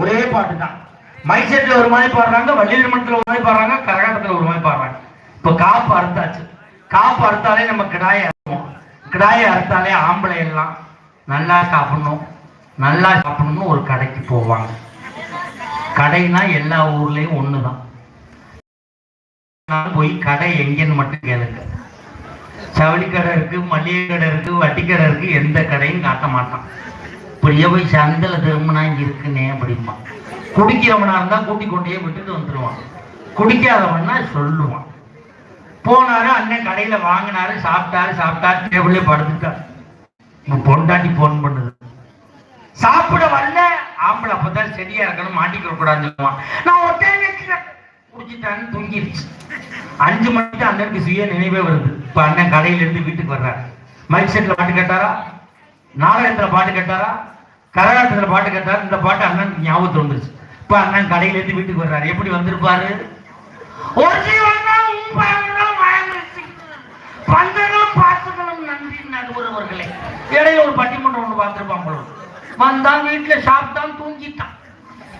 ஒரே பாட்டு தான் மைசெட்ல ஒரு மாதிரி பாடுறாங்க வள்ளியர் மண்டலத்துல ஒரு மாதிரி பாடுறாங்க கரகாட்டத்துல ஒரு மாதிரி பாடுறாங்க. இப்ப காப்பு அறுத்தாச்சு. காப்பு அறுத்தாலே நம்ம கிடாயை அறுப்போம். கிடாயை அறுத்தாலே ஆம்பளை எல்லாம் நல்லா சாப்பிடணும் நல்லா சாப்பிடணும்னு ஒரு கடைக்கு போவாங்க. கடைனா எல்லா ஊர்லயும் ஒண்ணுதான். போய் கடை எங்கன்னு மட்டும் கேளுங்க. சவுளி கடை இருக்கு மளிகை கடை இருக்கு வட்டி கடை இருக்கு எந்த கடையும் காட்ட மாட்டான். இப்படியே போய் சந்தில திரும்பினா இங்க இருக்குன்னே அப்படிமா குடிக்கிறவனா இருந்தா கூட்டி கொண்டே விட்டுட்டு வந்துருவான். குடிக்காதவன்னா சொல்லுவான். போனாரு அண்ணன் கடையில வாங்கினாரு சாப்பிட்டாரு சாப்பிட்டாரு டேபிள்லயே படுத்துட்டார். பொண்டாட்டி போன் பண்ணுது. சாப்பிட வரல. ஆம்பளை அப்பதான் சரியா இருக்கணும் மாட்டிக்கிற கூடாதுன்னு சொல்லுவான் நான் ஒட்டே குடிச்சிட்டான்னு தூங்கிருச்சு. அஞ்சு மணிக்கு அண்ணனுக்கு சுய நினைவே வருது. இப்ப அண்ணன் கடையில இருந்து வீட்டுக்கு வர்றாரு. மைக் செட்ல பாட்டு கேட்டாரா? நாடகத்துல பாட்டு கேட்டாரா? கரகாட்டத்தில் பாட்டு கேட்டாரா. இந்த பாட்டு அண்ணனுக்கு ஞாபகத்தில் வந்துருச்சு. இப்போ அண்ணன் கடையிலேருந்து வீட்டுக்கு வர்றாரு. எப்படி வந்திருப்பாரு? ஒரு ஜீவனா உண்பாங்களும் நன்றி நடுவர்களே இடையில ஒரு பட்டிமன்றம் ஒன்று பார்த்திருப்பான் வந்தான் வீட்டில் சாப்பிட்டான் தூங்கிட்டான்.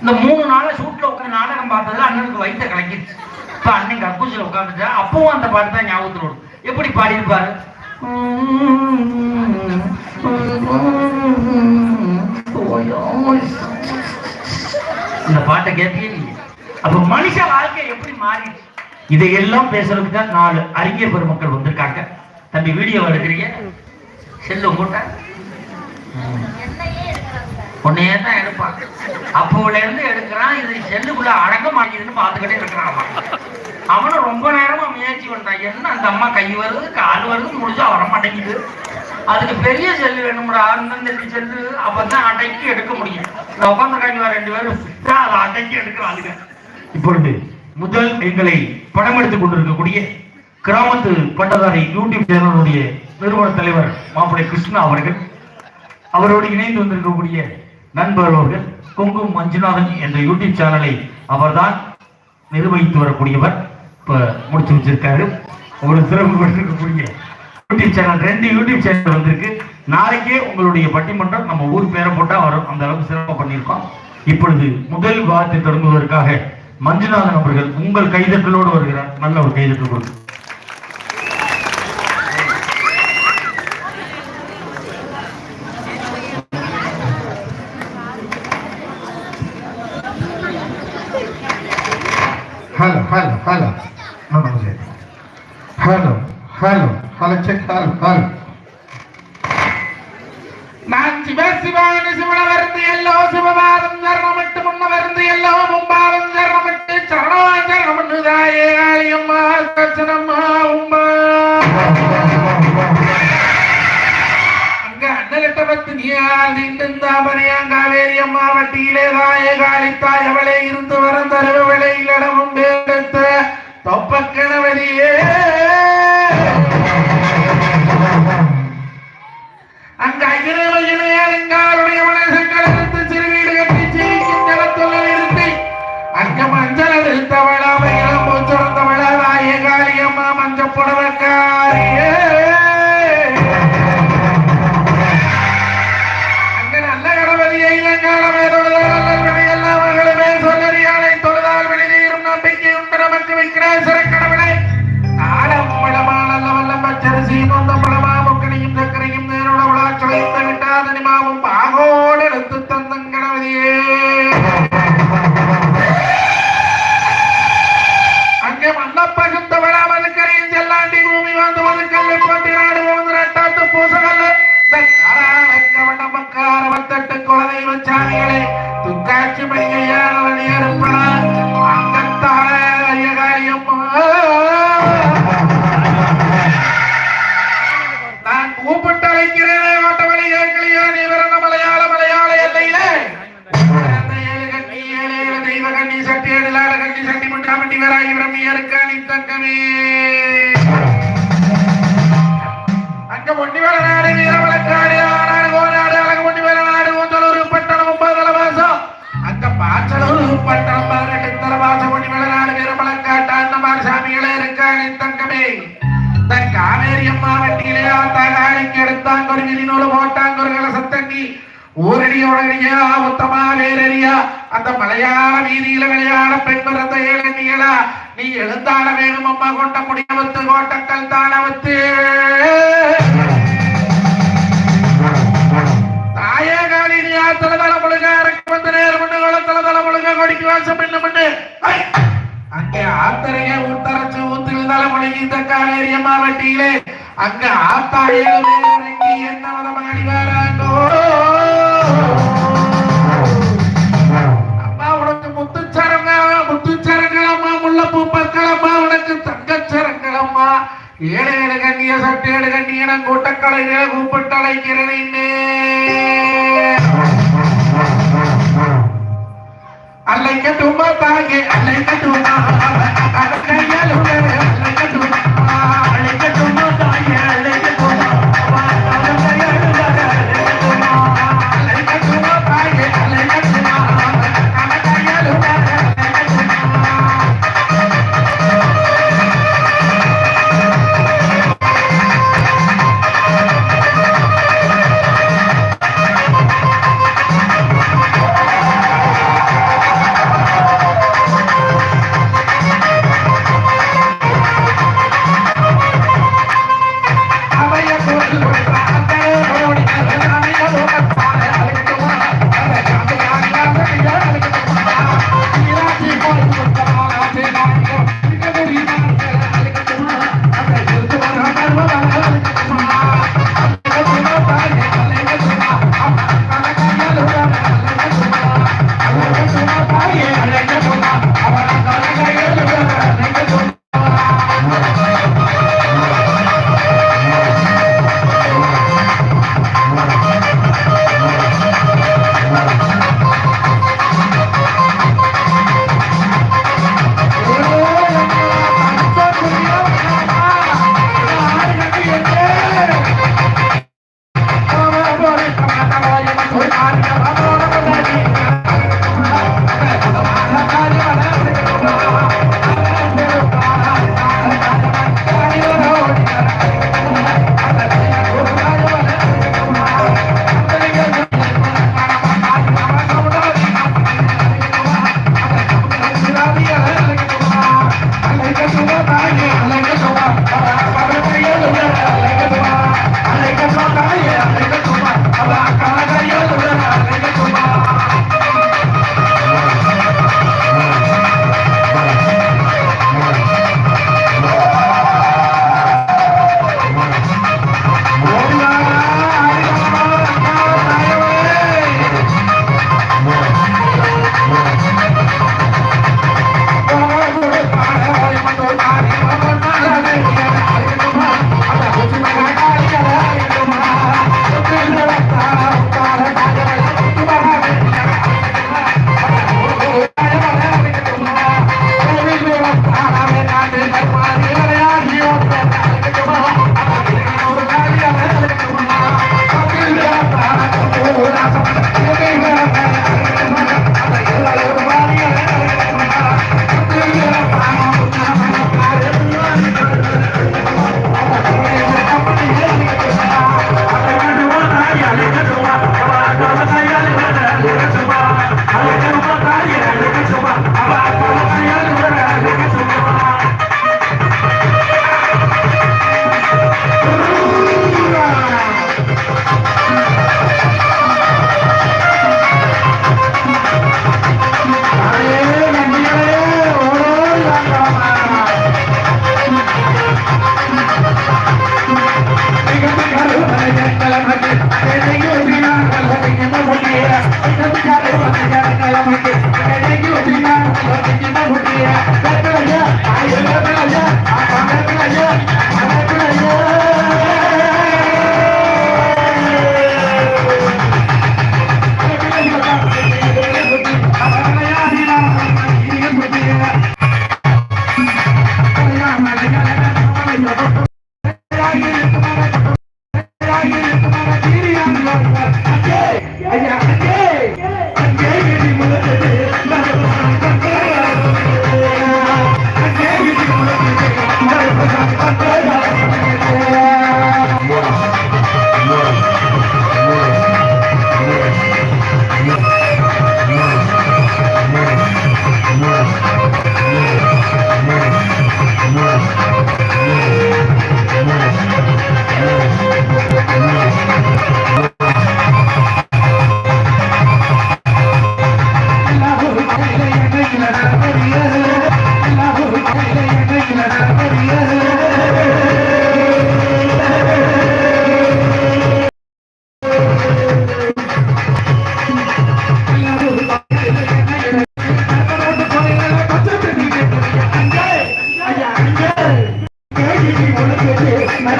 இந்த மூணு நாளாக சூட்டில் உட்காந்து நாடகம் பார்த்ததுல அண்ணனுக்கு வயிற்ற கலக்கிடுச்சு இப்போ அண்ணன் கக்கூசியில் உட்காந்துட்டா அப்பவும் அந்த பாட்டு தான் ஞாபகத்தில் வரும். எப்படி பாடியிருப்பாரு? இந்த பாட்டை கேட்கவே அப்ப மனுஷ வாழ்க்கை எப்படி மாறிடுச்சு? இதையெல்லாம் பேசுறதுக்கு தான் நாலு அறிஞர் பெருமக்கள் வந்திருக்காங்க. தம்பி வீடியோ எடுக்கிறீங்க? செல்லு கூட்ட உன்னையே தான் எடுப்பான். அப்போல இருந்து எடுக்கிறான் இது செல்லுக்குள்ள அடங்க மாட்டேங்குதுன்னு பார்த்துக்கிட்டே இருக்கிறான் அவனும் ரொம்ப நேரமா முயற்சி பண்றான். என்ன அந்த அம்மா கை வருது கால் வருது முடிஞ்சா வர மாட்டேங்குது. அதுக்கு பெரிய செல்லு வேணும்டா. அந்தந்த செல்லு அப்பதான் அடக்கி எடுக்க முடியும். இந்த உட்காந்து ரெண்டு பேரும்? அதை அடக்கி எடுக்கிறாங்க இப்பொழுது முதல் எங்களை படம் எடுத்துக் கொண்டிருக்கக்கூடிய கிராமத்து பட்டதாரி யூடியூப் சேனலுடைய நிறுவன தலைவர் மாப்பிள்ளை கிருஷ்ணா அவர்கள் அவரோடு இணைந்து வந்திருக்கக்கூடிய நண்பர் அவர்கள் குங்கும் மஞ்சுநாதன் என்ற யூடியூப் சேனலை அவர்தான் நிர்வகித்து வரக்கூடியவர். இப்ப முடிச்சு வச்சிருக்காரு. ஒரு சிறப்பு பெற்றிருக்கக்கூடிய யூடியூப் சேனல் ரெண்டு யூடியூப் சேனல் வந்திருக்கு. நாளைக்கே உங்களுடைய பட்டிமன்றம் நம்ம ஊர் பேரை போட்டா வரும். அந்த அளவுக்கு சிறப்பாக பண்ணியிருக்கோம். இப்பொழுது முதல் வாரத்தை தொடங்குவதற்காக மஞ்சுநாதன் அவர்கள் உங்கள் கைதட்டலோடு வருகிறார். நல்ல ஒரு கைதட்டல் கொடுங்க hello, நான் சிவ சிவானி சிவன வருந்து எல்லோ சிவபாதம் சரணமிட்டு முன்ன வருந்து எல்லோ மும்பாதம் சரணமிட்டு சரணமாச்சரணமிட்டு காளியம்மா தர்சனம்மா உம்மா. அங்க வட்டியிலே தாயே காளித்தாய் அவளே இருந்து வரம் தருவளை இடமும் தொப்பக்கணவரியே சாமிகளே இருக்கு தங்கமே. தன் காவேரி அம்மா வட்டியிலே ஆத்தாகாரிக்கு எடுத்தாங்க ஒரு விரிநூல் போட்டாங்க ஒரு கலசத்தண்ணி. ஊரடிய உடனடியா உத்தமா வேறறியா அந்த மலையாள வீதியில விளையாட பெண் பிறந்த ஏழனிகளா நீ எழுந்தாட வேணும் அம்மா கொண்ட முடியவத்து கோட்டக்கல் தானவத்து. தாயே காலினியா தலதல முழுக அரக்கு வந்து நேர் முன்னுகள தலதல முழுங்க கொடிக்கு வாசம் பண்ணு பண்ணு ஆத்தரைய ஊத்தரச்சு ஊத்தில் தல முழுகி இந்த அங்க ஆத்தா என்ன மதமாடி வராங்கோ அம்மா உனக்கு முத்துச்சரங்க முத்துச்சரங்கள் அம்மா முல்லைப்பூ உனக்கு தங்கச்சரங்கள் ஏழு ஏழு கண்ணிய சட்டு ஏழு கண்ணியன கூட்டக்கலைகளை கூப்பிட்டு அழைக்கிறேன்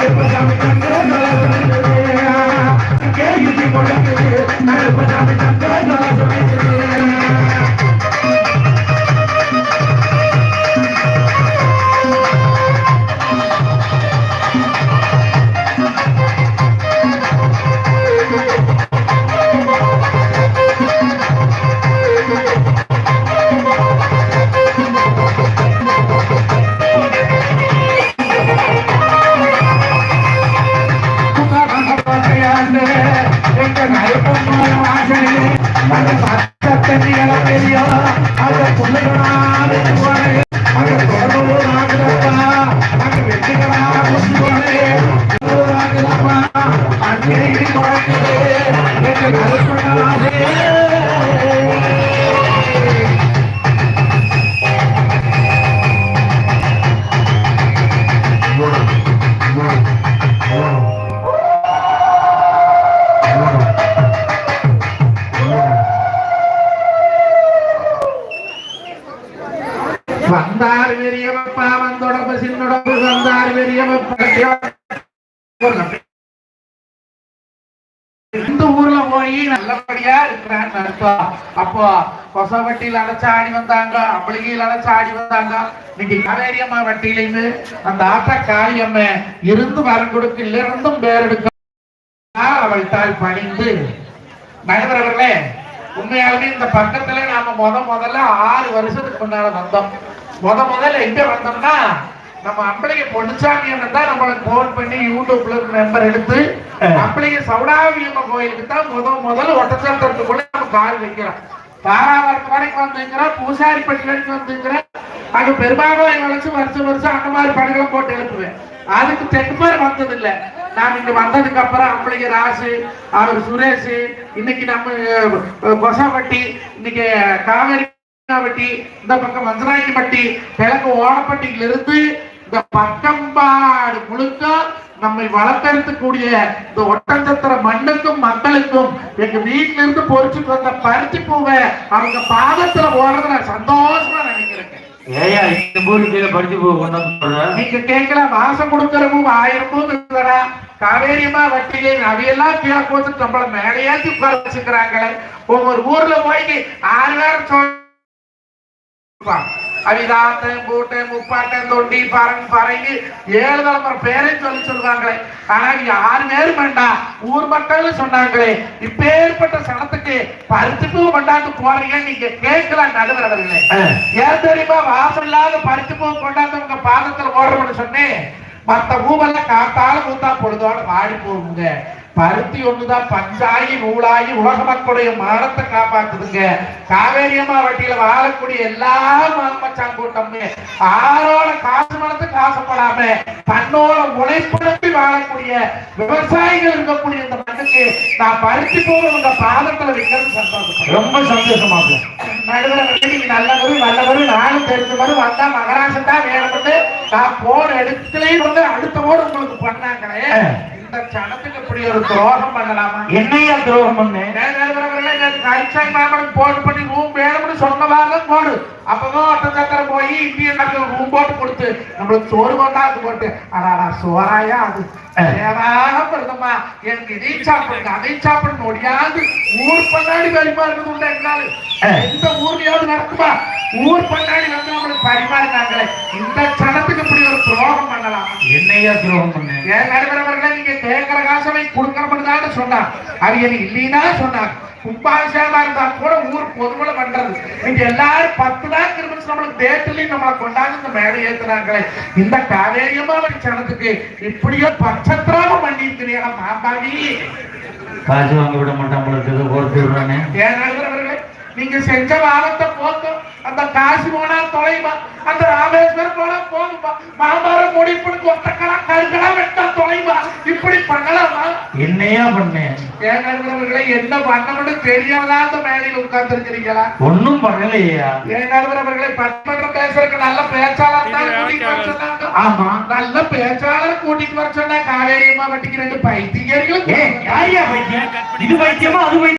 நடப்பதாமி தந்திர அந்த பச்சை அந்த பிள்ளைகளா அப்போ அர்த்தம் அப்போ கொசவட்டியில் அடைச்சு ஆடி வந்தாங்க அம்பளிகையில் அடைச்சு ஆடி வந்தாங்க. இன்னைக்கு காவேரியம்மா வட்டியிலேருந்து அந்த ஆத்தா காளியம்ம இருந்து வரம் கொடுக்கல இருந்தும் பேர் எடுக்க அவள் தாய் பணிந்து. நடுவர் அவர்களே உண்மையாலுமே இந்த பக்கத்துல நாம முத முதல்ல ஆறு வருஷத்துக்கு முன்னால வந்தோம். முத முதல்ல எங்க வந்தோம்னா நம்ம அம்பளைய பொன்னுச்சாமி தான் நம்மளுக்கு போன் பண்ணி யூடியூப்ல நம்பர் எடுத்து அம்பளைய சவுடாவியம்ம கோயிலுக்கு தான் முத முதல்ல ஒட்டச்சத்திரத்துக்குள்ள நம்ம கால் வைக்கிறோம். தாராவரத்து வரைக்கும் வந்துங்கிறோம் பூசாரிப்பட்டி வரைக்கும் வந்துங்கிறோம் அங்க பெருமாளை வளைச்சு வருஷம் வருஷம் அந்த மாதிரி பணிகளை போட்டு எழுப்புவேன். அதுக்கு தெற்கு பேர் வந்தது இல்ல நான் இங்க வந்ததுக்கு அப்புறம் அம்பளிகை ராசு அவர் சுரேஷ் இன்னைக்கு நம்ம கொசவட்டி இன்னைக்கு காவேரி இந்த பக்கம் மஞ்சனாய்க்கு கிழக்கு ஓடப்பட்டியில இருந்து இந்த பக்கம்பாடு முழுக்க நம்மை வளர்த்தெடுக்கக்கூடிய இந்த ஒட்டஞ்சத்திர மண்ணுக்கும் மக்களுக்கும் எங்க வீட்டுல இருந்து பொறிச்சுட்டு வந்த பருத்தி பூவை அவங்க பாதத்துல ஓடுறத நான் சந்தோஷமா நினைக்கிறேன் ஏயா இந்த நீங்க கேட்கல மாசம் கொடுக்கறவும் ஆயிரம் பூ காவேரியமா வட்டிலே அவையெல்லாம் கீழே போட்டு நம்மள மேலையாச்சு உட்கார வச்சுக்கிறாங்களே ஒவ்வொரு ஊர்ல போய் ஆறு பேர் அவிதாத்த பூட்டை முப்பாட்டை தொண்டி பரங் பரங்கி ஏழு தலைமுறை பேரையும் சொல்லி சொல்லுவாங்களே ஆனா யாரு பேரும் வேண்டாம் ஊர் மக்கள் சொன்னாங்களே. இப்பேற்பட்ட சனத்துக்கு பருத்தி பூ கொண்டாந்து போறீங்க நீங்க கேட்கலாம் நடுவர் அவர்களே. ஏன் தெரியுமா? வாசம் இல்லாத பருத்தி பூ கொண்டாந்து உங்க பாதத்துல ஓடுறோம்னு சொன்னேன். மத்த பூவெல்லாம் காத்தால பூத்தா பொழுதோட வாடி போகுங்க. பருத்தி ஒண்ணுதான் பஞ்சாயி நூலாகி உலக மக்களுடைய மானத்தை காப்பாத்துதுங்க. காவேரியம்மா வட்டியில வாழக்கூடிய எல்லா மச்சான் கூட்டமுமே ஆரோட காசு மனத்து காசுப்படாம தன்னோட உழைப்படுத்தி வாழக்கூடிய விவசாயிகள் இருக்கக்கூடிய இந்த மண்ணுக்கு நான் பருத்தி போக உங்க பாதத்துல வைக்கிறது சந்தோஷம். ரொம்ப சந்தோஷமா நடுவில் நீங்க நல்லவரு நல்லவரு நானும் தெரிஞ்சவரு வந்தா மகராசன் தான் வேணும்னு நான் போன இடத்துலயே வந்து அடுத்த ஓடு உங்களுக்கு பண்ணாங்களே. இந்த சனத்துக்கு இப்படி ஒரு துரோகம் பண்ணலாமா? என்னையா துரோகம் பண்ணு? கரிச்சாய் மாமனுக்கு போன் பண்ணி ரூம் வேணும்னு சொன்னவாங்க போடு. அப்பதான் ஒட்ட சத்திரம் போய் இந்தியன் மக்கள் ரூம் போட்டு கொடுத்து நம்மளுக்கு சோறு கொண்டாந்து போட்டு. அடாடா சோறாயா அது? இருந்தம்மா எனக்கு இதை சாப்பிடுங்க அதை சாப்பிடுங்க ஒடியாது. ஊர் பண்ணாடி வெளிமா இருக்குது எங்களால. எந்த ஊர்லயாவது நடக்குமா? ஊர் பண்ணாடி வந்து நம்மளுக்கு பரிமாறினாங்களே. இந்த சனத்துக்கு இப்படி ஒரு துரோகம் பண்ணலாம். என்னையா துரோகம் பண்ணு? ஏன் நடுவரவர்களை நீங்க கேட்கிற காசை கொடுக்கணும்னு தான் சொன்னான் அது எனக்கு இல்லைன்னா சொன்னாங்க கும்பாபிஷேகமா இருந்தா கூட ஊர் பொதுமலை பண்றது. நீங்க எல்லாரும் பத்து நாள் திரும்ப நம்மளுக்கு டேட்லயும் நம்மளை கொண்டாந்து இந்த மேடை ஏத்துனாங்களே. இந்த காவேரியமா சனத்துக்கு இப்படியோ பச்சத்திராமம் பண்ணியிருக்கிறீங்க மாம்பாடி காசு வாங்க விட மாட்டான் ஓர்த்து விடுறானே ஏன் நடுவரவர்களே நீங்க செஞ்ச வாரத்தை போக்கும் அந்த காசு போனா தொலைமா அந்த ராமேஸ்வரம் போனா போகுமா மாமரம் முடிப்புக்கு ஒத்தக்கலா கருக்கலா வெட்டா தொலைமா. இப்படி பண்ணலாமா? என்னையா பண்ணேன் ஏன் நடுவரவர்களே என்ன பண்ணணும்னு தெரியாதா அந்த மேடையில் உட்கார்ந்து இருக்கிறீங்களா ஒன்னும் பண்ணலையா. ஏன் நடுவரவர்களே பத்மன்றம் பேசுறதுக்கு நல்ல பேச்சாளர் தான் கூட்டிட்டு வர சொன்னாங்க. ஆமா. நல்ல பேச்சாளர் கூட்டிட்டு வர சொன்னா காவேரியம்மா வட்டிக்கு ரெண்டு பைத்தியர்களும் இது பைத்தியமா அது